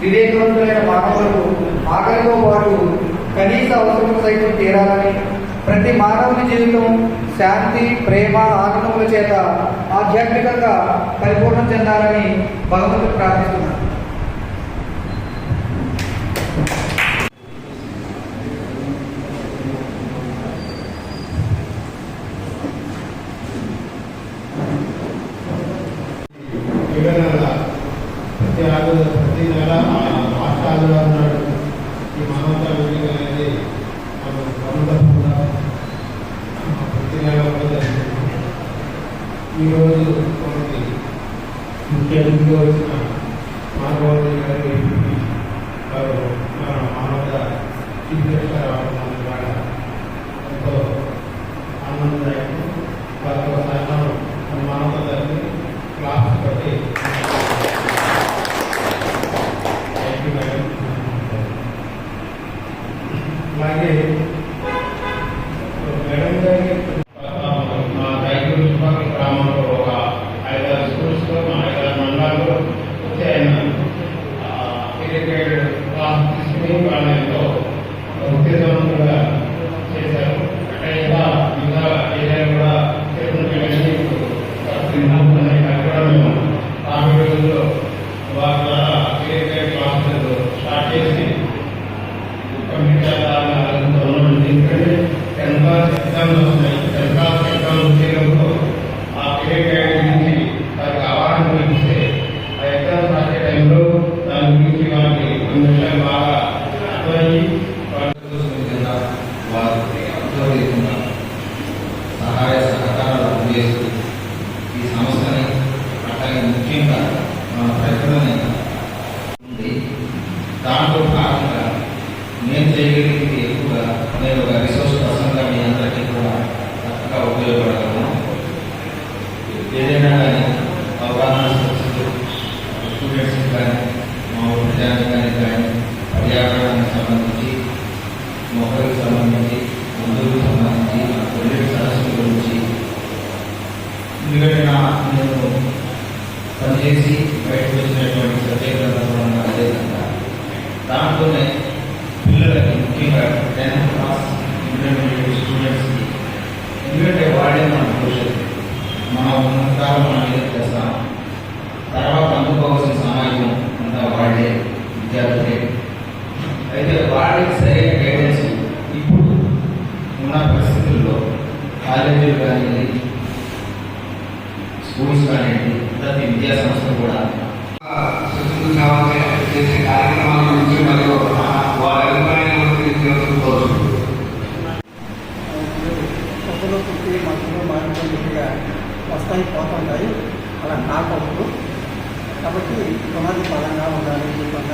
వివేకవంతులైన మానవులకు ఆకలితో పాటు కనీస అవసరం సైతం తీరాలని ప్రతి మానవుని జీవితం శాంతి ప్రేమ ఆనందముల చేత ఆధ్యాత్మికంగా పరిపూర్ణం చెందాలని భగవంతుడు ప్రార్థిస్తున్నారు ప్రతి నెల ఆదివారం నాడు ఈ మానవతా మీటింగ్ అనేది మనం క్రమతప్పకుండా ప్రతి నెల ముఖ్య వచ్చిన మానవాళి గారి వారు మన మానవత చీఫ్ రావడం ఆనందదాయకం. వారితో my name टेम्पर से कम टेम्पर एकदम उसके लोग आपके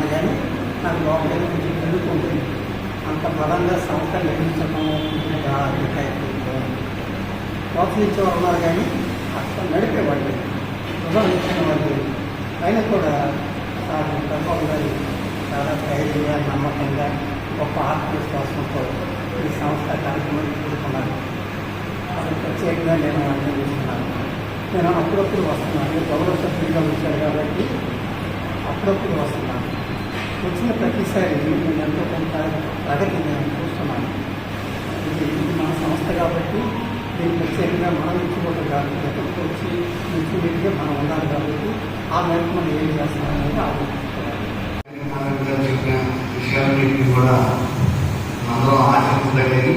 అని కానీ నాకు లోపల కొంచెం ఎదుర్కొంటుంది అంత బలంగా సంస్థ నిర్మించడం ప్రోత్సహించేవారు ఉన్నారు కానీ అసలు నడిపేవాళ్ళు ఉదాహరించిన వాళ్ళు అయినా కూడా సార్ ప్రభావం గారు చాలా ధైర్యంగా నమ్మకంగా గొప్ప ఆత్మవిశ్వాసంతో ఈ సంస్థ కార్యక్రమం తీసుకున్నారు అసలు ప్రత్యేకంగా నేను అనుభవిస్తున్నాను నేను అప్పుడప్పుడు వస్తున్నాను. గౌరవ సభ్యులుగా వచ్చారు కాబట్టి అప్పుడప్పుడు వస్తున్నాను. వచ్చిన ప్రతిసారి నేను ఎంతో కొంత ప్రగతి నేను చూస్తున్నాను. ఇది ఇది మన సంస్థ కాబట్టి దీన్ని ప్రత్యేకంగా మనం ఇచ్చుకోవడం కాదు. ఎక్కడికి వచ్చి ఇచ్చుకుంటే మనం ఉండాలి కాబట్టి ఆ మేరకు మనం ఏం చేస్తున్నాం అనేది ఆలోచించుకోవాలి. చెప్పిన విషయాలన్నింటినీ కూడా అందరం ఆచరించదగ్గని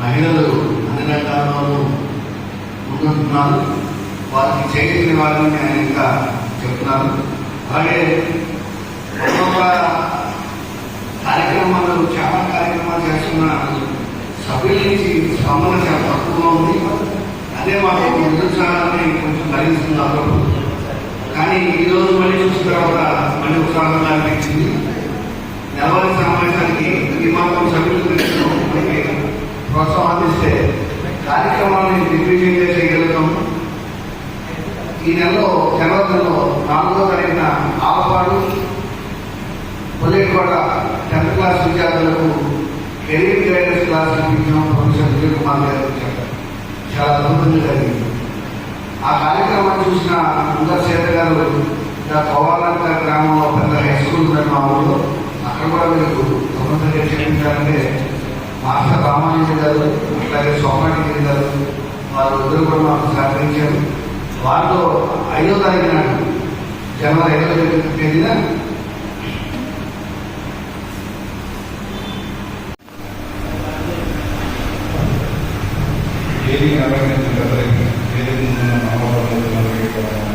మహిళలు అన్ని రకాలలో ముందుంటున్నారు. వారికి చేయని వాళ్ళని నేను ఇంకా చెప్తున్నాను. అలాగే ఒక్కొక్క కార్యక్రమాలు చాలా కార్యక్రమాలు చేస్తున్న సభ్యుల నుంచి స్పందన చాలా తక్కువగా ఉంది. అదే మాకు నిరుత్సాహాన్ని కొంచెం కలిగిస్తుంది అప్పుడప్పుడు కానీ ఈ రోజు మళ్ళీ చూసిన తర్వాత మళ్ళీ ఉత్సాహంగా అనిపించింది. నెలవారి సమావేశానికి ఈ మాత్రం సభ్యులు మనకి ప్రోత్సాహం అందిస్తే కార్యక్రమాన్ని దిగ్విజయంగా చేయగలుగుతాం ఈ నెలలో జనవరిలో నాలుగో తారీఖున ఆలపాడు కొల్లేటివాడ టెన్త్ క్లాస్ విద్యార్థులకు కెరీర్ గైడెన్స్ క్లాస్ ఇప్పించాం ప్రొఫెసర్ విజయ్ కుమార్ గారు చాలా అద్భుతంగా జరిగింది. ఆ కార్యక్రమాన్ని చూసిన ముందర్ సేత గారు పవాలంక గ్రామంలో పెద్ద హై స్కూల్ ఉందని మా ఊళ్ళో అక్కడ కూడా మీకు తప్పనిసరిగా చేయించాలంటే మాస్టర్ రామానంద గారు అట్లాగే సోమానంద గారు వారు ఇద్దరు కూడా మాకు సహకరించారు. వారితో ఐదో తారీఖు నాడు జనవరి ఐదో తేదీన தேதி நடக்கின்ற மாவட்டத்தில்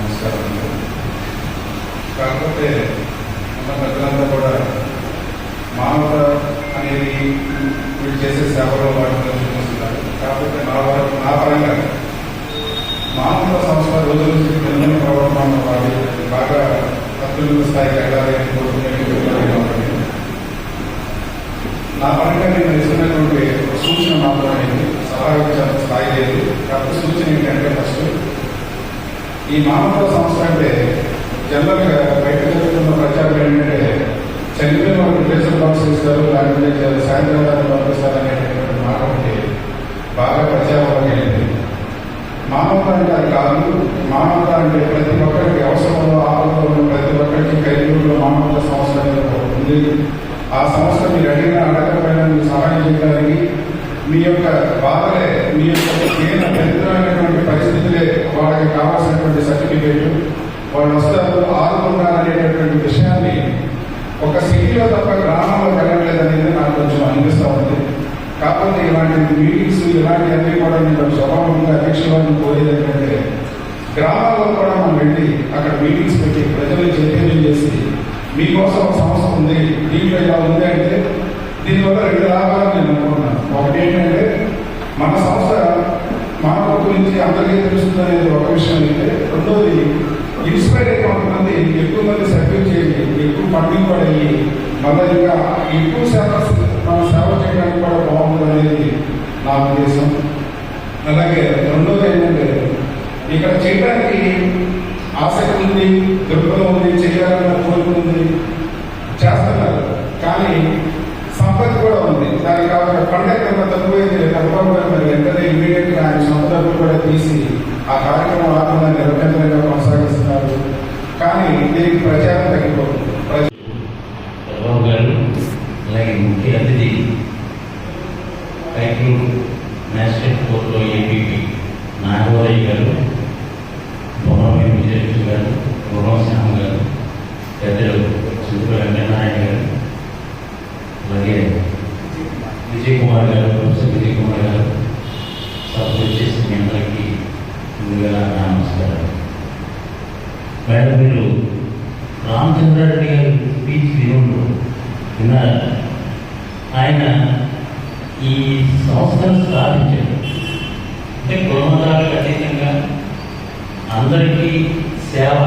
ఈ మానవ సంస్థ అంటే జనరల్గా బయట జరుగుతున్న ప్రచారం ఏంటంటే చనిపోయిన వాళ్ళు ప్రెషర్ బాక్స్ ఇస్తారు లేకపోతే సాయంత్రం దాన్ని పంపిస్తారు అనేటటువంటి మాట ఒకటి బాగా ప్రచారం అయింది మానవత అంటే అది కాదు. మానవత అంటే ప్రతి ఒక్కరికి అవసరంలో ఆపదలో ఉన్న ప్రతి ఒక్కరికి కైగూరులో మానవత సంస్థ ఉంది. ఆ సంస్థ మీరు అడిగిన అడగకపోయినా మీరు సహాయం చేయడానికి మీ యొక్క బాధలే మీ యొక్క దీన దరిద్రమైనటువంటి పరిస్థితులే వాళ్ళకి కావాల్సినటువంటి సర్టిఫికేట్ వాళ్ళు వస్తారు ఆదుకుంటారు అనేటటువంటి విషయాన్ని ఒక సిటీలో తప్ప గ్రామంలో వెళ్ళట్లేదు అనేది నాకు కొంచెం అనిపిస్తూ ఉంది. కాకపోతే ఇలాంటి మీటింగ్స్ ఇలాంటివన్నీ కూడా నేను స్వభావంగా అధ్యక్షులను కోరేది ఏంటంటే గ్రామాల్లో కూడా మనం వెళ్ళి అక్కడ మీటింగ్స్ పెట్టి ప్రజలు చైతన్యం చేసి మీకోసం ఒక సంస్థ ఉంది దీంట్లో ఇలా ఉంది అంటే దీనివల్ల రెండు లాభాలు నేను అనుకున్నాను ఒకటి ఏంటంటే మన సంస్థ గురించి అందరికీ తెలుస్తుంది అనేది ఒక విషయం అయితే. రెండోది ఇన్స్పైర్ అయితే కొంతమంది ఎక్కువ మంది సర్వీస్ చేయండి ఎక్కువ ఫండింగ్ కూడా అయ్యి మళ్ళీ ఇంకా ఎక్కువ సేవ మన సేవ చేయడానికి కూడా బాగుంటుంది అనేది నా ఉద్దేశం. అలాగే రెండోది ఏంటంటే ఇక్కడ చేయడానికి ఆసక్తి ఉంది దృక్పథం ఉంది చేయాలన్న కోరిక ఉంది చేస్తున్నారు కానీ సంపద కూడా ఉంది అక్కడ కండక్టర్ పండుగ కన్నా తక్కువైంది కనుకోవడం వెంటనే ఇమీడియట్గా ఆయన సొంత కూడా తీసి ఆ కార్యక్రమం ఆకుండా నిరంతరంగా కొనసాగిస్తున్నారు. కానీ దీనికి ప్రచారం అందరికీ సేవ.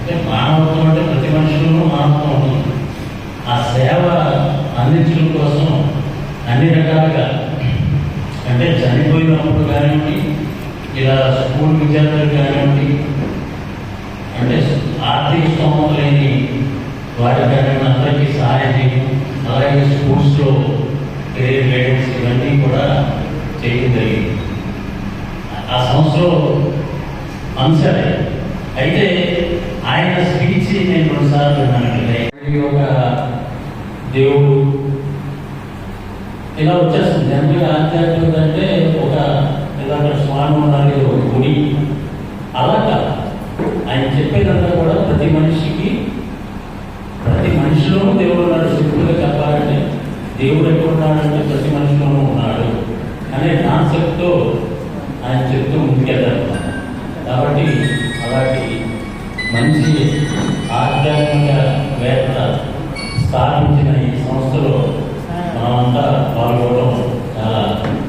అంటే మానవత్వం అంటే ప్రతి మనుషులను మానవత్వం ఉంటుంది. ఆ సేవ అందించడం కోసం అన్ని రకాలుగా అంటే చనిపోయినప్పుడు కానివ్వండి ఇలా స్కూల్ విద్యార్థులు కానివ్వండి అంటే ఆర్థిక స్తోమత లేని వాటి కానివ్వండి అందరికీ సహాయం చేయడం అలాగే స్కూల్స్లో కెరీర్ గైడెన్స్ ఇవన్నీ కూడా చేయడం జరిగింది. ఆ సంస్థలో అంశాలే. అయితే ఆయన స్పీచ్ నేను కొన్నిసార్లు ఒక దేవుడు ఇలా వచ్చేస్తుంది. జనరల్ ఆధ్యాత్మిక అంటే ఒక ఇలా స్వామి అనేది ఒక గుడి. అలా కాదు. ఆయన చెప్పేదంతా కూడా ప్రతి మనిషికి ప్రతి మనిషిలోనూ దేవుడు ఉన్నాడు. శుద్ధులుగా చెప్పాలంటే దేవుడు ఎక్కడ ఉన్నాడంటే ప్రతి మనిషిలోనూ ఉన్నాడు అనే కాన్సెప్ట్తో ప్రారంభించిన ఈ సంస్థలో మనమంతా పాల్గొనడం చాలా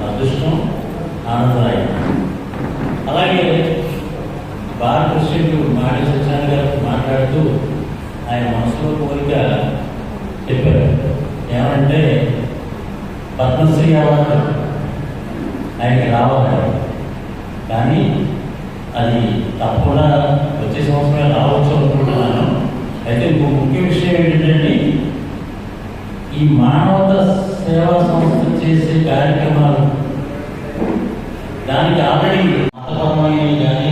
అదృష్టం ఆనందదాయకం. అలాగే భారత ప్రెసిడెంట్ మాడి సత్యనారాయణ గారు మాట్లాడుతూ ఆయన మనసులో కోరిక చెప్పారు. ఏమంటే పద్మశ్రీ అవార్డు ఆయనకి రావాలి. కానీ అది తప్పకుండా వచ్చే సంవత్సరం రావచ్చు అనుకుంటున్నాను. అయితే ఇంకో ముఖ్య విషయం ఏంటంటే ఈ మానవత సేవా సంస్థ చేసే కార్యక్రమాలు. దానికి ఆల్రెడీ మతపరమైనవి కానీ